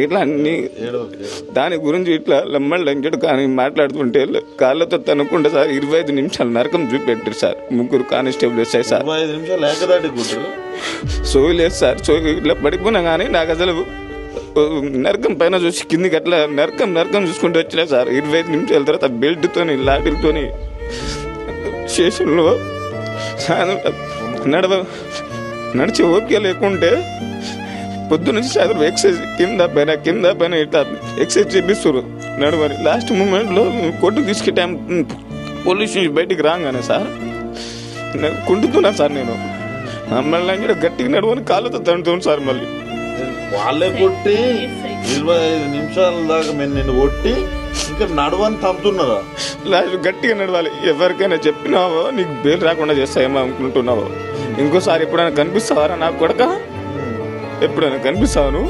ఇట్లా అన్ని దాని గురించి ఇట్లా లమ్మడి లంచడు కానీ మాట్లాడుతుంటే కాళ్ళతో తనుకుంటే సార్ ఇరవై ఐదు నిమిషాలు నరకం చూపెట్టారు సార్. ముగ్గురు కానిస్టేబుల్ వచ్చాయి సార్. ఇరవై ఐదు నిమిషాలు ఏకదాటి గుడ్డు సోయి లేదు సార్. సోయి ఇట్లా పడిపోయినా కానీ నాకు అసలు నరకం పైన చూసి కిందికి అట్లా నరకం నరకం చూసుకుంటూ వచ్చినా సార్. ఇరవై ఐదు నిమిషాల తర్వాత బెల్ట్తోని లాఠీలతోని స్టేషన్లో నడవ నడిచి ఓపిక లేకుంటే పొద్దు నుంచి సాయంత్రం ఎక్సైజ్ కింద పైన కింద పైన ఇట్లా ఎక్సైజ్ చేపిస్తారు నడవని లాస్ట్ మూమెంట్లో కొట్టు తీసుకే టైం పోలీస్ నుంచి బయటికి రాగానే సార్ నేను కుంటున్నా సార్ నేను. మళ్ళీ కూడా గట్టిగా నడవని కాళ్ళతో తండుతాను సార్ మళ్ళీ. వాళ్ళే కొట్టి ఇరవై ఐదు నిమిషాల దాకా మేము నిన్ను కొట్టి ఇంకా నడవని తంతున్నారా లాస్ట్ గట్టిగా నడవాలి. ఎవరికైనా చెప్పినావో నీకు బెయిల్ రాకుండా చేస్తాయేమో అనుకుంటున్నావో. ఇంకోసారి ఎప్పుడైనా కనిపిస్తావారా నాకు కొడక? ఎప్పుడైనా కనిపిస్తాను